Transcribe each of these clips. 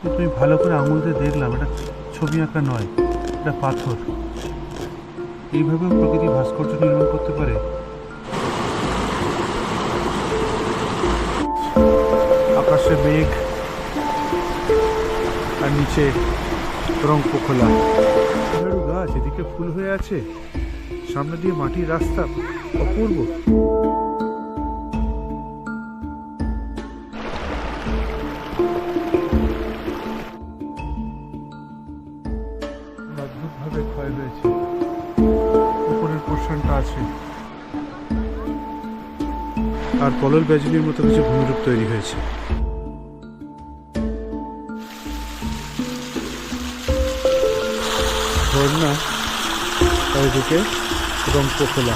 কিন্তু আমি ভালো করে আঙুল দিয়ে দেখলাম, এটা ছবি আঁকা নয়, এটা পাথর। এইভাবেও প্রকৃতি ভাস্কর্য নির্মাণ করতে পারে? আকাশে মেঘ আর নিচে রং পোখলা গাছ, এদিকে ফুল হয়ে আছে। সামনে দিয়ে মাটির রাস্তা, অপূর্ব। পলল ব্যাজলির মতো কিছু ভূমিরূপ তৈরি হয়েছে। ঝর্ণা চারিদিকে এবং পোখলা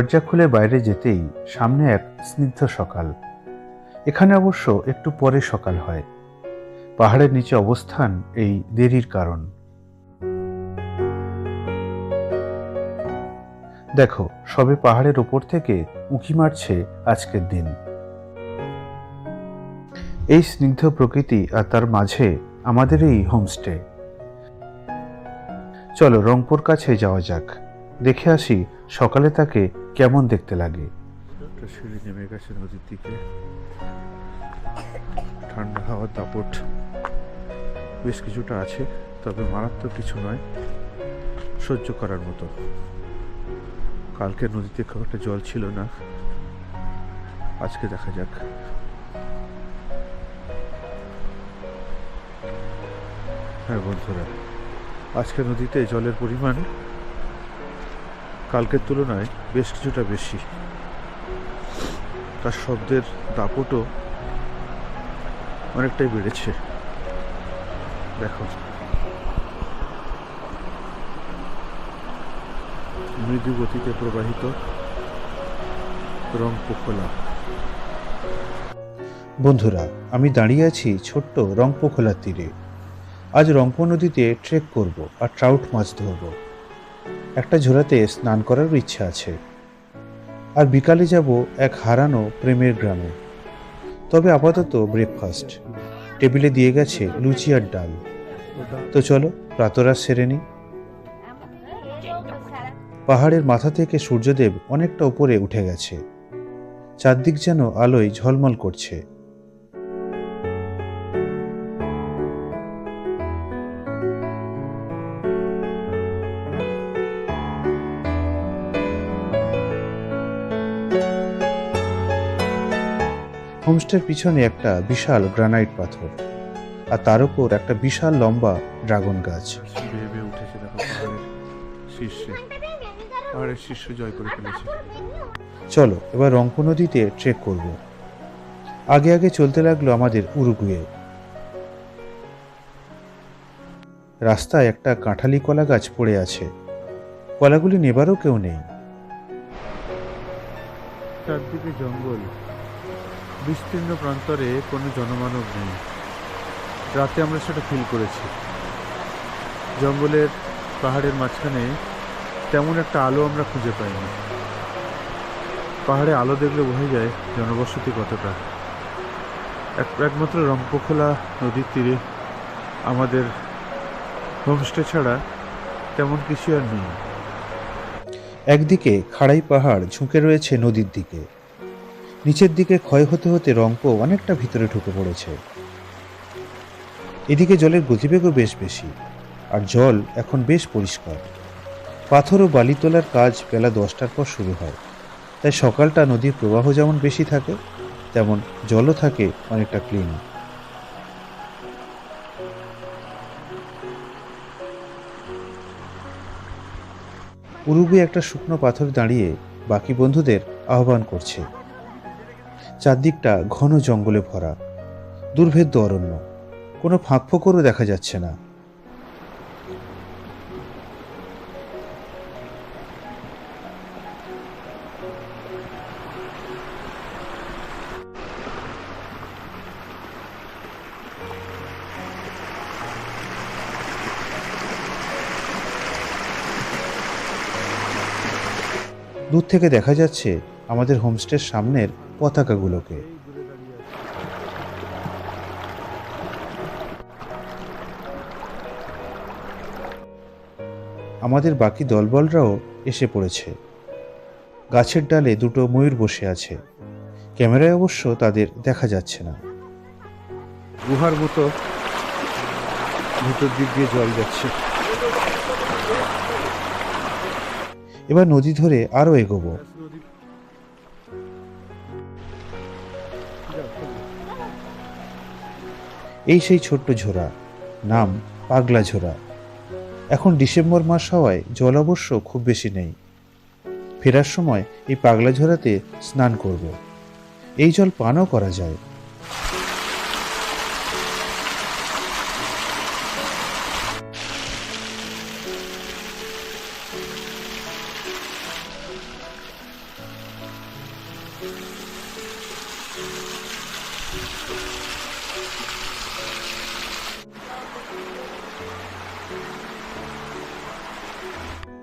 দরজা খুলে বাইরে যেতেই সামনে এক স্নিগ্ধ সকাল। এখানে অবশ্য একটু পরে সকাল হয়। পাহাড়ের নিচে অবস্থান এই দেরির কারণ। দেখো, সবে পাহাড়ের ওপর থেকে উঁকি মারছে আজকের দিন। এই স্নিগ্ধ প্রকৃতি আর তার মাঝে আমাদের এই হোমস্টে। চলো রংপুর কাছে যাওয়া যাক। দেখে আসি সকালে তাকে কেমন দেখতে লাগে? একটা সিঁড়ি নেমে গেছে নদীর দিকে। ঠান্ডা হাওয়ার দাপট, বেশ কিছুটা আছে, তবে মারাত্মক কিছু নয়, সহ্য করার মতো। কালকে নদীতে খুব একটা জল ছিল না। আজকে দেখা যাক। হ্যাঁ বন্ধুরা, আজকে নদীতে জলের পরিমাণ কালকের তুলনায় বেশ কিছুটা বেশি। তার শব্দের দাপটও অনেকটাই বেড়েছে। দেখো। মৃদু গতিতে প্রবাহিত রং পোখলা বন্ধুরা, আমি দাঁড়িয়ে আছি ছোট্ট রংপোখলার তীরে। আজ রংপো নদীতে ট্রেক করব আর ট্রাউট মাছ ধরব। একটা ঝোড়াতে স্নান করার ইচ্ছা আছে। আর বিকালে যাব এক হারানো প্রেমের গ্রামে। তবে আপাতত ব্রেকফাস্ট টেবিলে দিয়ে গেছে লুচি আর ডাল। তো চলো, প্রাতরাশ সেরে নিই। পাহাড়ের মাথা থেকে সূর্যদেব অনেকটা উপরে উঠে গেছে। চারদিক যেন আলোয় ঝলমল করছে। হোমস্টের পিছনে একটা বিশাল গ্রানাইট পাথর আর তার উপর একটা বিশাল লম্বা ড্রাগন গাছ। বেয়ে বেয়ে উঠেছে দেখো পাহাড়ের শীর্ষে। পাহাড়ের শীর্ষ জয় করে ফেলেছে। চলো এবার রংপুর নদীতে ট্রেক করব। আগে আগে চলতে লাগল আমাদের উরুগুয়ে। রাস্তায় একটা কাঁঠালি কলা গাছ পড়ে আছে। কলাগুলি নেবারও কেউ নেই। চারদিকে জঙ্গল। বিস্তীর্ণ প্রান্তরে কোনো জনমানব নেই। রাতে আমরা সেটা ফিল করেছি। জঙ্গলের পাহাড়ের মাঝখানে তেমন একটা আলো আমরা খুঁজে পাইনি। পাহাড়ে আলো দেখলে বোঝা যায় জনবসতি কতটা। এক- একমাত্র রংপোখোলা নদীর তীরে আমাদের হোমস্টে ছাড়া তেমন কিছু আর নেই। একদিকে খাড়াই পাহাড় ঝুঁকে রয়েছে নদীর দিকে নিচের দিকে ক্ষয় হতে হতে রংপো অনেকটা ভিতরে ঢুকে পড়েছে। এদিকে জলের গতিবেগও বেশ বেশি, আর জল এখন বেশ পরিষ্কার। পাথর ও বালি তোলার কাজ বেলা দশটার পর শুরু হয়, তাই সকালটা নদীর প্রবাহ যেমন বেশি থাকে, তেমন জলও থাকে অনেকটা ক্লিন। উরুগুয়ে একটা শুকনো পাথর দাঁড়িয়ে বাকি বন্ধুদের আহ্বান করছে। চারদিকটা ঘন জঙ্গলে ভরা। দুর্ভেদ্য অরণ্য। কোনো ফাঁক ফোকরও দেখা যাচ্ছে না। দূর থেকে দেখা যাচ্ছে আমাদের হোমস্টের সামনের পতাকাগুলোকে। আমাদের বাকি দলবলরাও এসে পড়েছে। গাছের ডালে দুটো ময়ূর বসে আছে। ক্যামেরায় অবশ্য তাদের দেখা যাচ্ছে না। গুহার মতো ভিতর দিক দিয়ে জল যাচ্ছে। এবার নদী ধরে আরও এগোবো। এই সেই ছোট্ট ঝোরা নাম পাগলা ঝোরা এখন ডিসেম্বর মাস হওয়ায় জল অবশ্য খুব বেশি নেই। ফেরার সময় এই পাগলা ঝোরাতে স্নান করব। এই জল পানও করা যায়।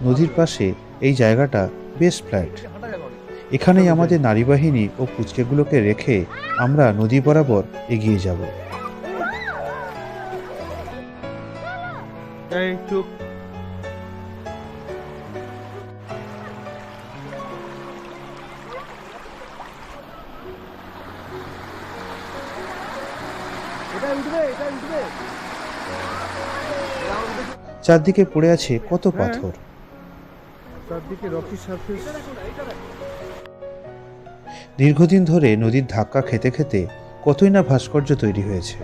নদীর পাশে এই জায়গাটা বেশ ফ্ল্যাট। এখানেই আমাদের নারী বাহিনী ও পুচকেগুলোকে রেখে আমরা নদী বরাবর এগিয়ে যাব। চারদিকে পড়ে আছে কত পাথর। দীর্ঘদিন ধরে নদীর ধাক্কা খেতে খেতে কতই না ভাস্কর্য তৈরি হয়েছে।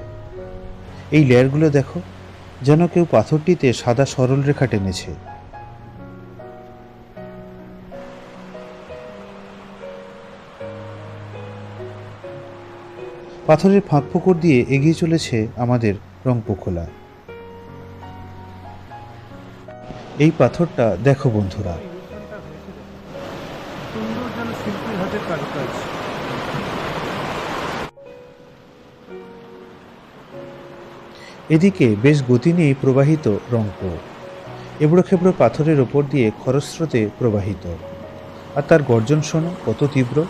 এই লেয়ারগুলো দেখো, যেন কেউ পাথরটিতে সাদা সরল রেখা টেনেছে। পাথরের ফাঁক ফোকর দিয়ে এগিয়ে চলেছে আমাদের রংপোখোলা। এই পাথরটা দেখো বন্ধুরা সুন্দর যেন কারুকাজ এদিকে বেশ গতি নিয়েই প্রবাহিত রংপুর। এবড়ো খেবড়ো পাথরের ওপর দিয়ে খরস্রোতে প্রবাহিত। আর তার গর্জন শোনো, কত তীব্র।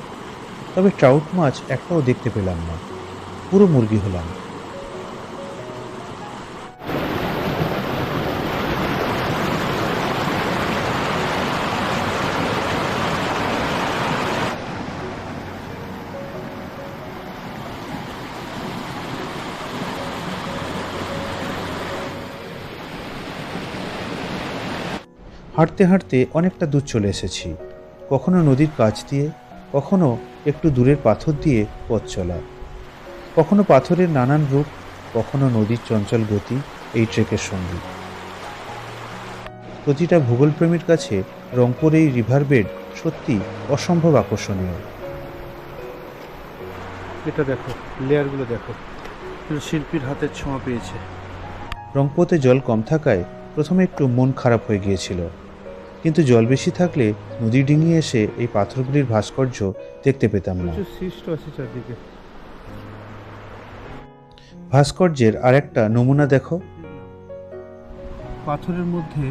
তবে ট্রাউট মাছ একটাও দেখতে পেলাম না। পুরো মুরগি হলাম। হাঁটতে হাঁটতে অনেকটা দূর চলে এসেছি। কখনো নদীর কাছ দিয়ে কখনো একটু দূরের পাথর দিয়ে পথ চলা। কখনো পাথরের নানান রূপ কখনো নদীর চঞ্চল গতি এই ট্রেকের সঙ্গী। প্রতিটা ভূগোলপ্রেমীর কাছে রংপুর এই রিভার বেড সত্যি অসম্ভব আকর্ষণীয়। এটা দেখো লেয়ারগুলো দেখো। শিল্পীর হাতের ছোঁয়া পেয়েছে। রংপোতে জল কম থাকায় প্রথমে একটু মন খারাপ হয়ে গিয়েছিল। কিন্তু জল বেশি থাকলে নদী ডিঙিয়ে এসে এই পাথরগুলির ভাস্কর্য দেখতে পেতাম না। ভাস্কর্যের আরেকটা নমুনা দেখো। পাথরের মধ্যে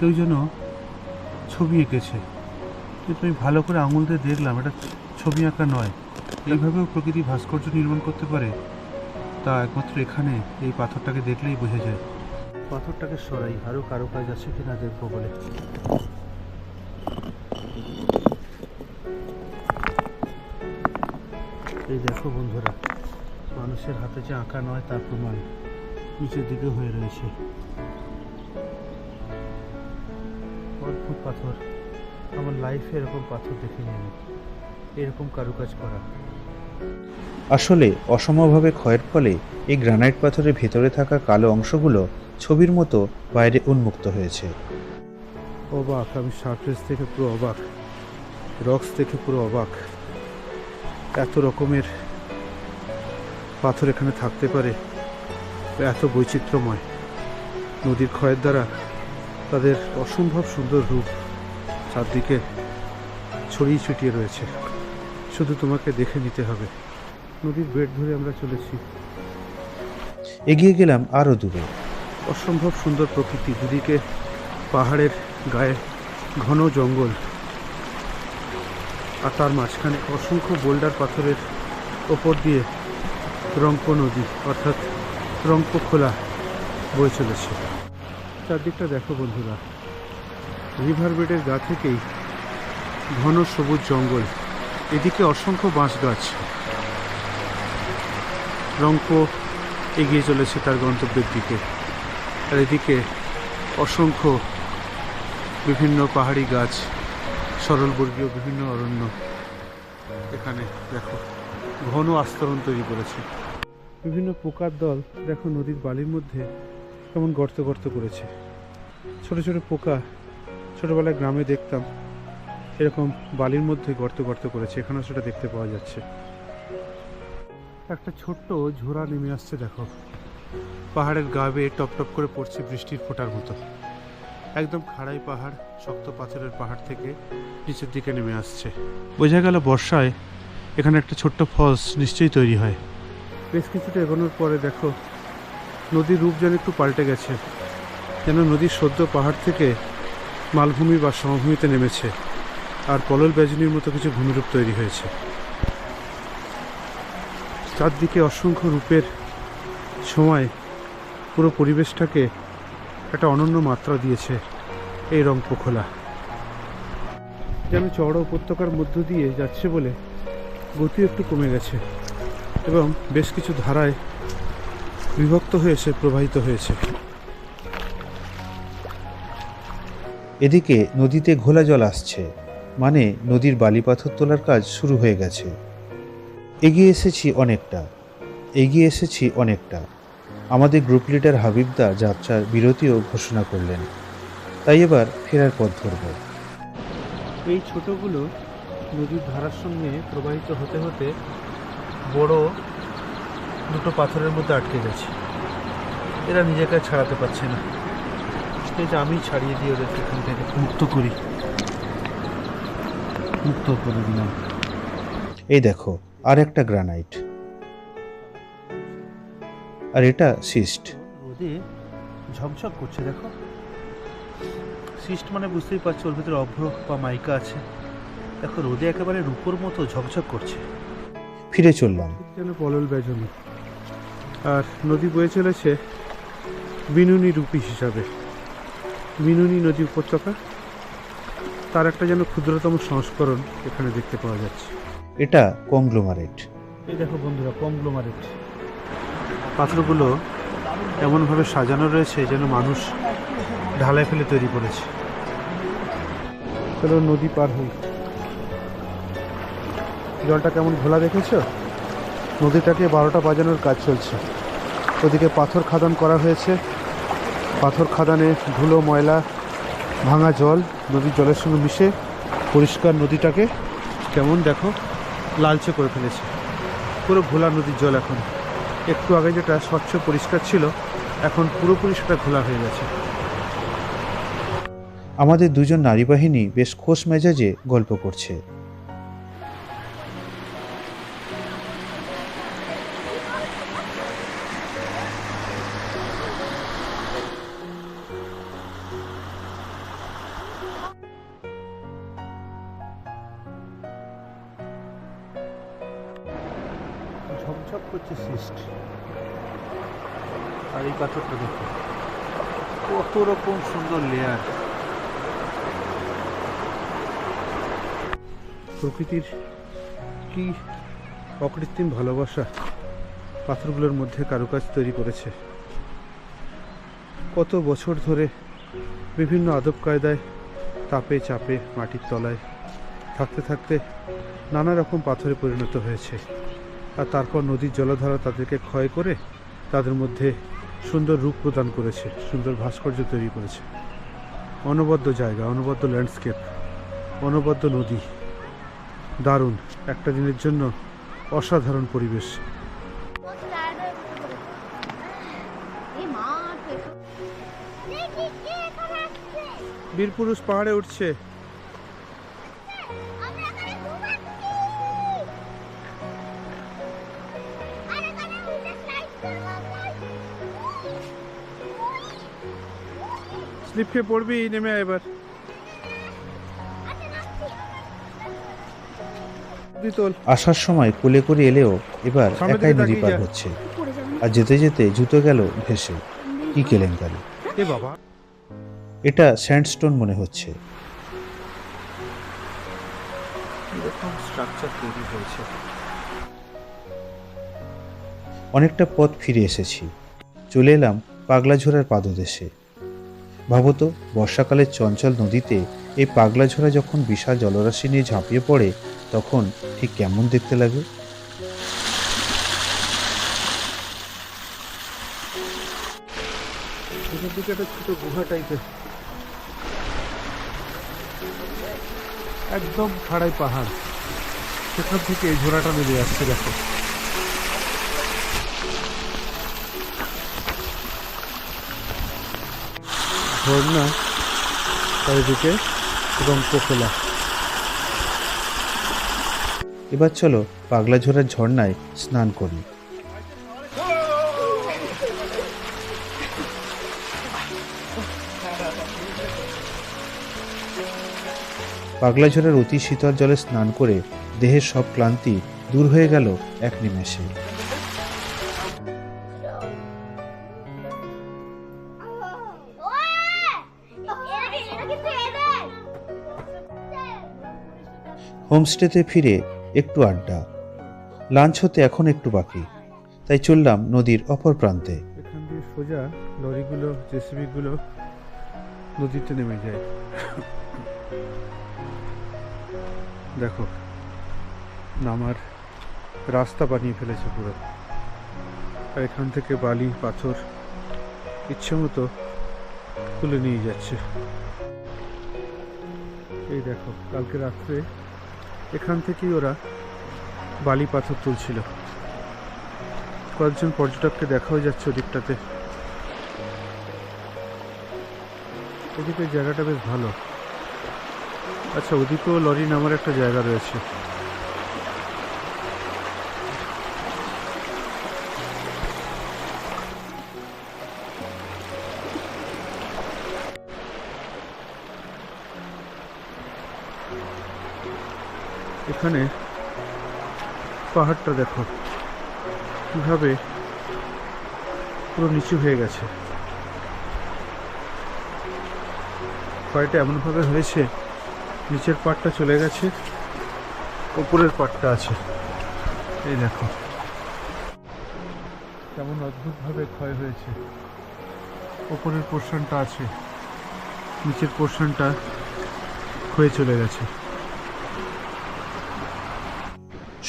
কেউ যেন ছবি এঁকেছে। কিন্তু আমি ভালো করে আঙুল দিয়ে দেখলাম এটা ছবি আঁকা নয়। এইভাবেও প্রকৃতি ভাস্কর্য নির্মাণ করতে পারে। তা একমাত্র এখানে এই পাথরটাকে দেখলেই বোঝা যায়। পাথরটাকে সরাই আরও কারও কাজ আছে কিনা দেখব বলে। এই দেখো বন্ধুরা, মানুষের হাতে যে আঁকা নয় তার প্রমাণ নিচের দিকে হয়ে রয়েছে। অদ্ভুত পাথর। আমার লাইফে এরকম পাথর দেখিনি আমি। এরকম কারুকাজ করা। আসলে অসমভাবে ক্ষয়ের ফলে এই গ্রানাইট পাথরের ভেতরে থাকা কালো অংশগুলো ছবির মতো বাইরে উন্মুক্ত হয়েছে। অবাক আমি সারফেস থেকে পুরো অবাক রক্স থেকে পুরো অবাক। এত রকমের পাথর এখানে থাকতে পারে এত বৈচিত্র্যময়। নদীর ক্ষয়ের দ্বারা তাদের অসম্ভব সুন্দর রূপ চারদিকে ছড়িয়ে ছিটিয়ে রয়েছে। শুধু তোমাকে দেখে নিতে হবে। নদীর বেড ধরে আমরা চলেছি। এগিয়ে গেলাম আরও দূরে। অসম্ভব সুন্দর প্রকৃতি, দুদিকে পাহাড়ের গায়ে ঘন জঙ্গল। আর তার মাঝখানে অসংখ্য বোল্ডার পাথরের ওপর দিয়ে রংপো নদী, অর্থাৎ রংপো খোলা বয়ে চলেছে। চারদিকটা দেখো বন্ধুরা, রিভার বেডের গা থেকেই ঘন সবুজ জঙ্গল, এদিকে অসংখ্য বাঁশ গাছ। রংপো এগিয়ে চলেছে তার গন্তব্যের দিকে। আর এদিকে অসংখ্য বিভিন্ন পাহাড়ি গাছ, সরলবর্গীয় বিভিন্ন অরণ্য। এখানে দেখো, ঘন আস্তরণ তৈরি করেছে। বিভিন্ন পোকার দল দেখো নদীর বালির মধ্যে কেমন গর্ত গর্ত করেছে। ছোট ছোট পোকা ছোটবেলায় গ্রামে দেখতাম, এরকম বালির মধ্যে গর্ত গর্ত করেছে। এখানেও সেটা দেখতে পাওয়া যাচ্ছে। একটা ছোট্ট ঝোড়া নেমে আসছে, দেখো। পাহাড়ের গা বেয়ে টপ টপ করে পড়ছে বৃষ্টির ফোঁটার মতো। একদম খাড়াই পাহাড়, শক্ত পাথরের পাহাড় থেকে নিচের দিকে নেমে আসছে। বোঝা গেল বর্ষায় এখানে একটা ছোট্ট ফলস নিশ্চয়ই তৈরি হয়। বেশ কিছুটা এগোনোর পরে দেখো, নদীর রূপ যেন একটু পাল্টে গেছে। যেন নদীর সদ্য পাহাড় থেকে মালভূমি বা সমভূমিতে নেমেছে আর পলল বেজনির মতো কিছু ভূমিরূপ তৈরি হয়েছে। চারদিকে অসংখ্য রূপের সময় পুরো পরিবেশটাকে একটা অনন্য মাত্রা দিয়েছে এই রং রংপোখোলা। যেন চড়া উপত্যকার মধ্য দিয়ে যাচ্ছে বলে গতি একটু কমে গেছে এবং বেশ কিছু ধারায় বিভক্ত হয়েছে প্রবাহিত হয়েছে। এদিকে নদীতে ঘোলা জল আসছে মানে নদীর বালি পাথর তোলার কাজ শুরু হয়ে গেছে। এগিয়ে এসেছি অনেকটা, এগিয়ে এসেছি অনেকটা। আমাদের গ্রুপ লিডার হাবিবদা যাত্রার বিরতিও ঘোষণা করলেন। তাই এবার ফেরার পথ ধরব। এই ছোটগুলো নদীর ধারার সঙ্গে প্রবাহিত হতে হতে বড় দুটো পাথরের মধ্যে আটকে গেছে। এরা নিজেকে ছাড়াতে পারছে না। এই যে আমি ছাড়িয়ে দিয়ে ওদেরকে এখান থেকে মুক্ত করি। মুক্ত করে দিলাম। এই দেখো আর একটা গ্রানাইট আর এটা সিস্ট রোদে ঝকঝক করছে দেখো। সিস্ট মানে বুঝতেই পারছ ওর ভিতরে অভ্র বা মাইকা আছে। দেখো রোদে একেবারে রূপোর মতো ঝকঝক করছে। ফিরে চললাম। যেন পলল বেজনী আর নদী বয়ে চলেছে বিনুনি রূপী হিসাবে। বিনুনি নদী উপত্যকা তার একটা যেন ক্ষুদ্রতম সংস্করণ এখানে দেখতে পাওয়া যাচ্ছে। এটা কংগ্লোমারেট। এই দেখো বন্ধুরা কংগ্লোমারেট। পাথরগুলো এমনভাবে সাজানো রয়েছে যেন মানুষ ঢালাই ফেলে তৈরি করেছে। চলো নদী পার হই। জলটা কেমন ঘোলা দেখেছ? নদীটাকে বারোটা বাজানোর কাজ চলছে। ওদিকে পাথর খাদান করা হয়েছে। পাথর খাদানে ধুলো, ময়লা, ভাঙা জল, নদীর জলের সঙ্গে মিশে পরিষ্কার নদীটাকে কেমন দেখো? লালচে করে ফেলেছে। পুরো ঘোলা নদীর জল এখন। একটু আগে যেটা স্বচ্ছ পরিষ্কার ছিল, এখন পুরোপুরি সেটা খোলা হয়ে গেছে। আমাদের দুজন নারী বাহিনী বেশ খোশ মেজাজে গল্প করছে। কত রকম সুন্দর লেয়ার প্রকৃতির কি অকৃত্রিম ভালোবাসা পাথরগুলোর মধ্যে কারুকাজ তৈরি করেছে। কত বছর ধরে বিভিন্ন আদব কায়দায় তাপে চাপে মাটির তলায় থাকতে থাকতে নানা রকম পাথরে পরিণত হয়েছে। আর তারপর নদীর জলধারা তাদেরকে ক্ষয় করে তাদের মধ্যে সুন্দর রূপ প্রদান করেছে, সুন্দর ভাস্কর্য তৈরি করেছে। অনবদ্য জায়গা, অনবদ্য ল্যান্ডস্কেপ অনবদ্য নদী। দারুণ, একটা দিনের জন্য অসাধারণ পরিবেশ। বীরপুরুষ পাহাড়ে উঠছে। স্লিপ খেয়ে পড়বি নেমে এবার। আসার সময় কোলে করে এলেও এবার একাই নদী পার হচ্ছে। আর যেতে যেতে জুতো গেল ভেসে। কি কেলেঙ্কারি। এ বাবা। এটা স্যান্ডস্টোন মনে হচ্ছে। অনেকটা পথ ফিরে এসেছি। চলে এলাম পাগলাঝোড়ার পাদদেশে। ভাবত বর্ষাকালের চঞ্চল নদীতে এই পাগলাঝোড়া যখন বিশাল জলরাশি নিয়ে ঝাঁপিয়ে পড়ে, তখন ঠিক কেমন দেখতে লাগে? একটা ছোট টাইপের একদম খাড়াই পাহাড়। সেখান থেকে এই ঝোড়াটা বেরিয়ে আসছে, দেখো। ঝর্ণা চারিদিকে এবং পোখলা এবার চলো পাগলাঝোড়ার ঝর্ণায় স্নান করি। পাগলাঝোড়ার অতি শীতল জলে স্নান করে দেহের সব ক্লান্তি দূর হয়ে গেল এক নিমেষে। হোমস্টেতে ফিরে একটু আড্ডা। লাঞ্চ হতে এখন একটু বাকি। তাই চললাম নদীর অপর প্রান্তে। এখান দিয়ে সোজা লরিগুলো, জেসিবিগুলো নদীতে নেমে যায়। দেখো, নামার রাস্তা বানিয়ে ফেলেছে পুরো। আর এখান থেকে বালি, পাথর ইচ্ছে মতো তুলে নিয়ে যাচ্ছে। এই দেখো, কালকে রাত্রে এখান থেকেই ওরা বালি পাথর তুলছিল। কয়েকজন পর্যটককে দেখাও যাচ্ছে ওদিকটাতে। ওদিকে জায়গাটা বেশ ভালো। আচ্ছা ওদিকেও লরি নামার একটা জায়গা রয়েছে। এখানে পাহাড়টা দেখো। কীভাবে পুরো নিচু হয়ে গেছে। ক্ষয়টা এমনভাবে হয়েছে, নিচের পাটটা চলে গেছে উপরের পাটটা আছে। এই দেখো। কেমন অদ্ভুতভাবে ক্ষয় হয়েছে। উপরের পোর্শনটা আছে, নিচের পোর্শনটা ক্ষয়ে চলে গেছে।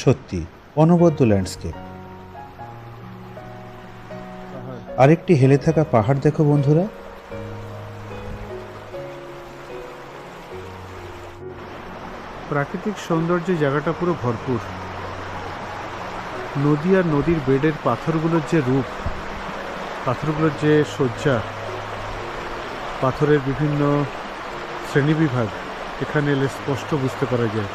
সত্যি, অনবদ্য ল্যান্ডস্কেপ আরেকটি হেলে থাকা পাহাড় দেখো বন্ধুরা। প্রাকৃতিক সৌন্দর্যে জায়গাটা পুরো ভরপুর। নদী আর নদীর বেডের পাথরগুলোর যে রূপ, পাথরগুলোর যে সজ্জা পাথরের বিভিন্ন শ্রেণীবিভাগ, এখানে এলে স্পষ্ট বুঝতে পারা যায়।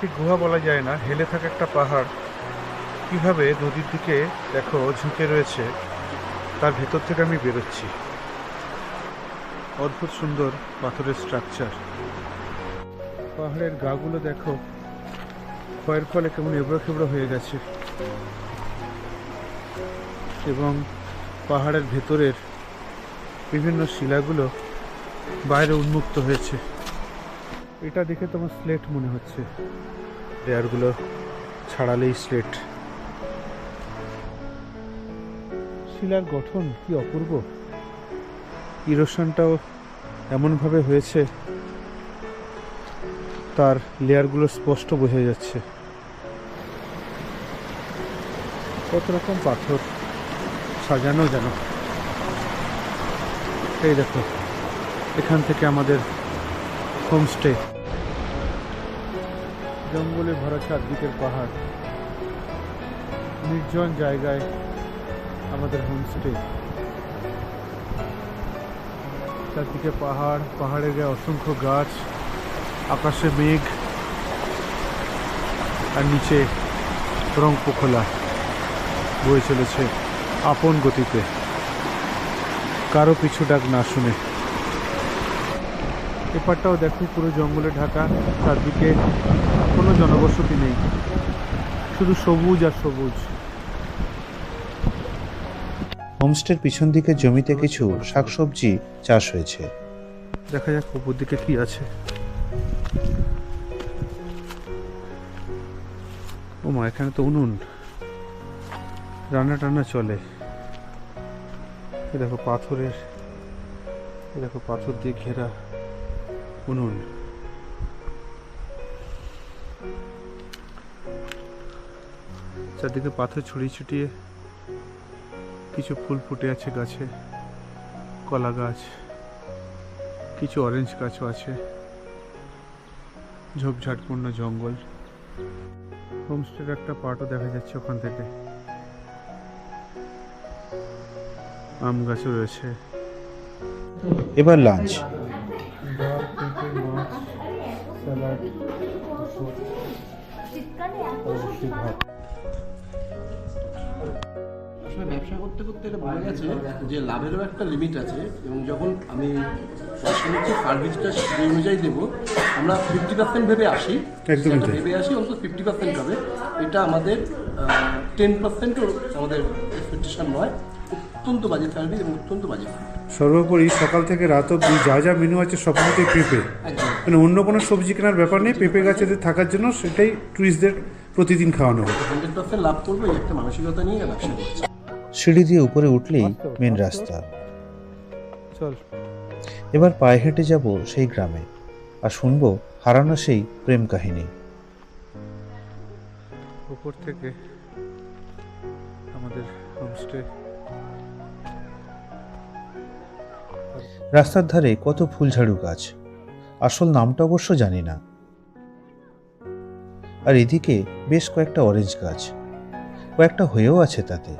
ঠিক গুহা বলা যায় না, হেলে থাকা একটা পাহাড়। কীভাবে নদীর দিকে দেখো ঝুঁকে রয়েছে, তার ভেতর থেকে আমি বেরোচ্ছি। অদ্ভুত সুন্দর পাথরের স্ট্রাকচার পাহাড়ের গাগুলো দেখো, ক্ষয়ের ফলে কেমন এবড়ো খেবড়ো হয়ে গেছে। এবং পাহাড়ের ভেতরের বিভিন্ন শিলাগুলো বাইরে উন্মুক্ত হয়েছে। এটা দেখে তোমার স্লেট মনে হচ্ছে। লেয়ারগুলো ছাড়ালেই স্লেট শিলার গঠন কি অপূর্ব? ইরোশনটাও এমনভাবে হয়েছে তার লেয়ারগুলো স্পষ্ট বোঝা যাচ্ছে। কত রকম পাথর সাজানো যেন। এই দেখো এখান থেকে আমাদের হোমস্টে জঙ্গলে ভরা চারদিকের পাহাড়। নির্জন জায়গায় আমাদের হোমস্টে চারদিকে পাহাড়, পাহাড়ের গায়ে অসংখ্য গাছ, আকাশে মেঘ, আর নিচে রং পোখলা বয়ে চলেছে আপন গতিতে। কারও পিছু ডাক না শুনে। এপারটাও দেখো পুরো জঙ্গলে ঢাকা চারদিকে কোনো জনবসতি নেই। শুধু সবুজ আর সবুজ। হোমস্টের পিছন দিকে জমিতে কিছু শাকসবজি চাষ হয়েছে। দেখা যাক উপর দিকে কি আছে। ও মা এখানে তো উনুন। রান্না টান্না চলে দেখো পাথরের দেখো পাথর দিয়ে ঘেরা। উনুন চারদিকে পাথর ছড়িয়ে ছিটিয়ে কিছু ফুল ফুটে আছে গাছে, কলা গাছ, কিছু অরেঞ্জ গাছও আছে, ঝোপঝাড়পূর্ণ জঙ্গল। হোমস্টের একটা পার্টও দেখা যাচ্ছে ওখান থেকে। আম গাছও রয়েছে। এবার লাঞ্চ স্যালাড অবশ্যই ভাত আসলে ব্যবসা করতে করতে এটা বোঝা গেছে যে লাভেরও একটা লিমিট আছে এবং যখন আমি পয়সা সার্ভিসটা সেই অনুযায়ী দেবো আমরা ফিফটি পার্সেন্ট ভেবে আসি। ভেবে আসি অন্তত ফিফটি পার্সেন্ট হবে। এটা আমাদের টেন পার্সেন্টও আমাদের এক্সপেকটেশন নয়। অত্যন্ত বাজে সার্ভিস এবং অত্যন্ত বাজে সর্বোপরি সকাল থেকে রাত অবধি যা যা মেনু আছে সব কিছুতেই পেঁপে। মানে অন্য কোনো সবজি কেনার ব্যাপার নেই পেঁপে গাছেদের থাকার জন্য সেটাই টুরিস্টদের প্রতিদিন খাওয়ানো হবে হান্ড্রেড পার্সেন্ট লাভ করব একটা মানসিকতা নিয়ে ব্যবসা করছি। সিঁড়ি দিয়ে উপরে উঠলেই মেন রাস্তা। চল। এবার পায়ে হেঁটে যাব সেই গ্রামে আর শুনব হারানো সেই প্রেম কাহিনী। উপর থেকে আমাদের হোমস্টে রাস্তার ধারে কত ফুলঝাড়ু গাছ। আসল নামটা অবশ্য জানি না। আর এদিকে বেশ কয়েকটা অরেঞ্জ গাছ। কয়েকটা হয়েও আছে তাতে।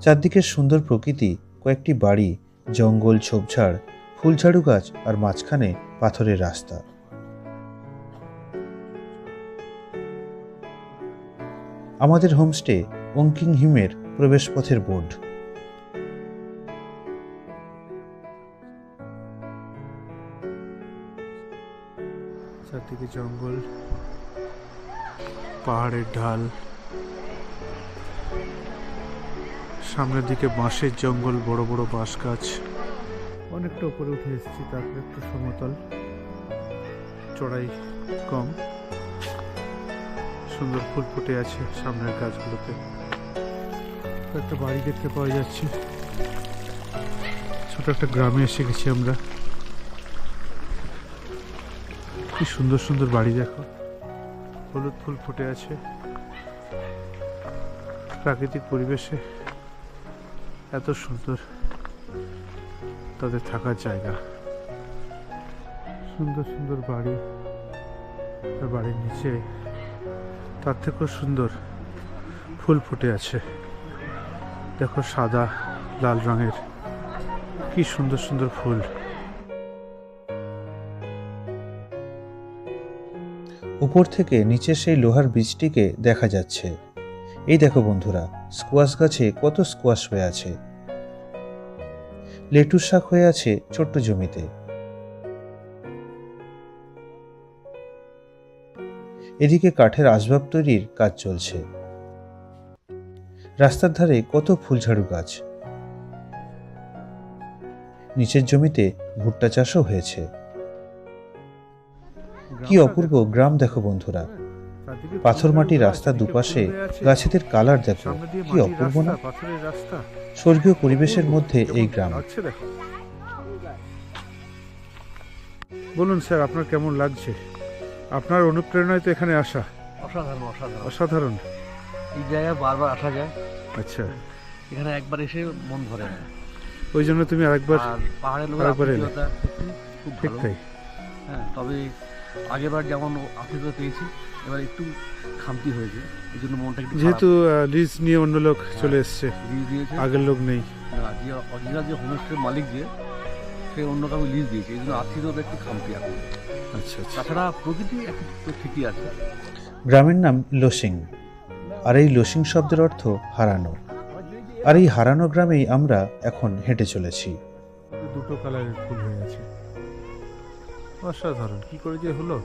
চারদিকের সুন্দর প্রকৃতি কয়েকটি বাড়ি জঙ্গল ঝোপঝাড় ফুলঝাড়ু গাছ আর মাঝখানে পাথরের রাস্তা। আমাদের হোমস্টে অঙ্কিং হিমের প্রবেশপথের বোর্ড। চারদিকে জঙ্গল, পাহাড়ের ঢাল। সামনের দিকে বাঁশের জঙ্গল, বড় বড় বাঁশ গাছ অনেকটা উপরে উঠে এসেছি তারপরে একটু সমতল। চড়াই কম। সুন্দর ফুল ফুটে আছে সামনের গাছগুলোতে। একটা বাড়ি দেখতে পাওয়া যাচ্ছে। ছোট একটা গ্রামে এসে গেছি আমরা। কি সুন্দর সুন্দর বাড়ি দেখো। হলুদ ফুল ফুটে আছে। প্রাকৃতিক পরিবেশে এত সুন্দর তাদের থাকার জায়গা। সুন্দর সুন্দর বাড়ি। বাড়ির নিচে তার থেকেও সুন্দর ফুল ফুটে আছে। দেখো সাদা, লাল রঙের। কি সুন্দর সুন্দর ফুল। উপর থেকে নিচে সেই লোহার বীজটিকে দেখা যাচ্ছে। এই দেখো বন্ধুরা, স্কোয়াশ গাছে কত স্কোয়াশ হয়ে আছে। লেটুস শাক হয়ে আছে ছোট্ট জমিতে। এদিকে কাঠের আসবাব তৈরির কাজ চলছে। রাস্তার ধারে কত ফুলঝাড়ু গাছ। নিচের জমিতে ভুট্টা চাষও হয়েছে। কি অপূর্ব গ্রাম দেখো বন্ধুরা। পাথর মাটি ফুল রাস্তার দুপাশে। গাছেদের কালার দেখো। কি অপূর্ব না? স্বর্গীয় পরিবেশের মধ্যে এই গ্রাম। বলুন স্যার আপনার কেমন লাগছে? আপনার অনুপ্রেরণায় তো এখানে আসা। অসাধারণ অসাধারণ। অসাধারণ। এই জায়গায় বারবার আসা যায়। আচ্ছা। এখানে একবার এসে মন ভরে না ওই জন্য তুমি আরেকবার পাহাড়ের লোকের আরেকবার এলে। খুব ঠিক ভালো। তাই। হ্যাঁ তবে আগেরবার যেমন আতিথ্য পেয়েছি এবার একটু খামতি হয়েছে। এই জন্য মনটা একটু যেহেতু লিজ নিয়ে অন্য লোক চলে এসছে। আগের লোক নেই। না যে অরিজিনাল যে হোমস্টের মালিক যে সে অন্য কাউকে লিজ দিয়েছে। এই জন্য আতিথ্যতা একটু খামতি এখন। আচ্ছা আচ্ছা। তাছাড়া প্রকৃতি একটু ঠিকই আছে। গ্রামের নাম লোসিং। আর এই লোসিং শব্দের অর্থ হারানো। আর এই হারানো গ্রামেই আমরা এখন হেঁটে চলেছি। দুটো কালারের ফুল হয়ে আছে অসাধারণ কি করে যে হলো?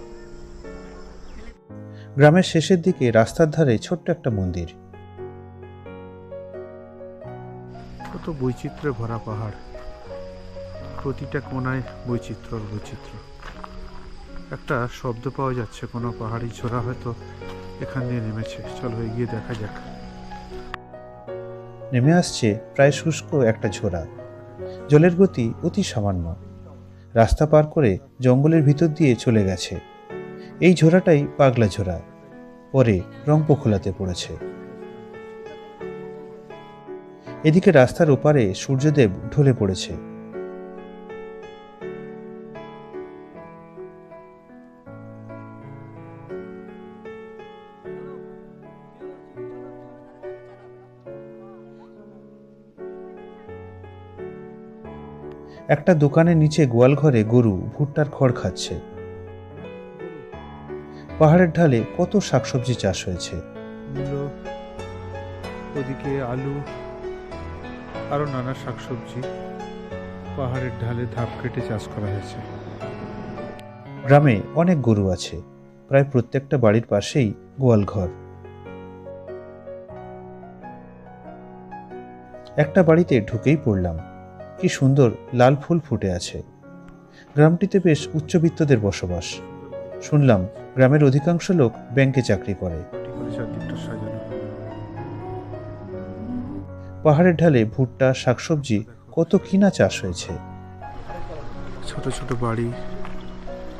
গ্রামের শেষের দিকে রাস্তার ধারে ছোট্ট একটা মন্দির। কত বৈচিত্র্যে ভরা পাহাড়। প্রতিটা কোনায় বৈচিত্র্য বৈচিত্র্য। একটা শব্দ পাওয়া যাচ্ছে কোনো পাহাড়ি ছোড়া হয়তো এখান দিয়ে নেমেছে। চলো এগিয়ে দেখা যাক। নেমে আসছে প্রায় শুষ্ক একটা ঝোড়া। জলের গতি অতি সামান্য। রাস্তা পার করে জঙ্গলের ভিতর দিয়ে চলে গেছে। এই ঝোড়াটাই পাগলা ঝোড়া। পরে রংপোখোলাতে পড়েছে। এদিকে রাস্তার ওপারে সূর্যদেব ঢলে পড়েছে। একটা দোকানের নিচে গোয়াল ঘরে গরু ভুট্টার খড় খাচ্ছে। পাহাড়ের ঢালে কত শাকসবজি চাষ হয়েছে? ওদিকে আলু আরও নানা শাকসবজি। পাহাড়ের ঢালে ধাপ কেটে চাষ করা হয়েছে। গ্রামে অনেক গরু আছে প্রায় প্রত্যেকটা বাড়ির পাশেই গোয়াল ঘর। একটা বাড়িতে ঢুকেই পড়লাম। কি সুন্দর লাল ফুল ফুটে আছে। গ্রামটিতে বেশ উচ্চবিত্তদের বসবাস। শুনলাম গ্রামের অধিকাংশ লোক ব্যাংকে চাকরি করে। পাহাড়ের ঢালে ভুট্টা, শাকসবজি, কত কিনা চাষ হয়েছে। ছোট ছোট বাড়ি,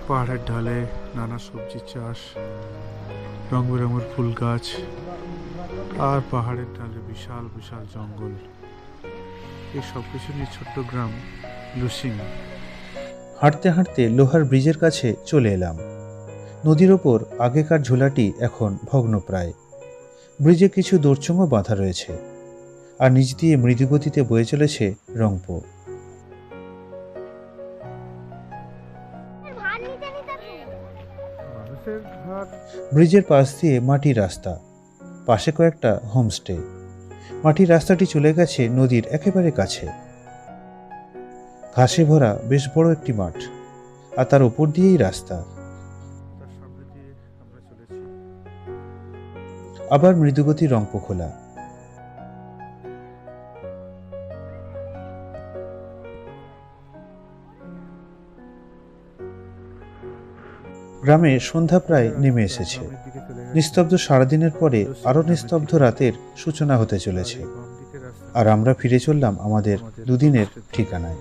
পাহাড়ের ঢালে নানা সবজি চাষ রং বেরঙের ফুল গাছ, আর পাহাড়ের ঢালে বিশাল বিশাল জঙ্গল। এই সব কিছু নিয়ে ছোট্ট গ্রাম লুসিং। হাঁটতে হাঁটতে লোহার ব্রিজের কাছে চলে এলাম। নদীর ওপর আগেকার ঝোলাটি এখন ভগ্নপ্রায়। ব্রিজে কিছু দোরচুঙ্গও বাঁধা রয়েছে আর নিচ দিয়ে মৃদুগতিতে বয়ে চলেছে রংপো ব্রিজের পাশ দিয়ে মাটির রাস্তা পাশে কয়েকটা হোমস্টে। মাটির রাস্তাটি চলে গেছে নদীর একেবারে কাছে। ঘাসে ভরা বেশ বড় একটি মাঠ, আর তার উপর দিয়েই রাস্তা। আবার মৃদুগতি রংপো খোলা। গ্রামে সন্ধ্যা প্রায় নেমে এসেছে। নিস্তব্ধ সারাদিনের পরে আরও নিস্তব্ধ রাতের সূচনা হতে চলেছে। আর আমরা ফিরে চললাম আমাদের দুদিনের ঠিকানায়।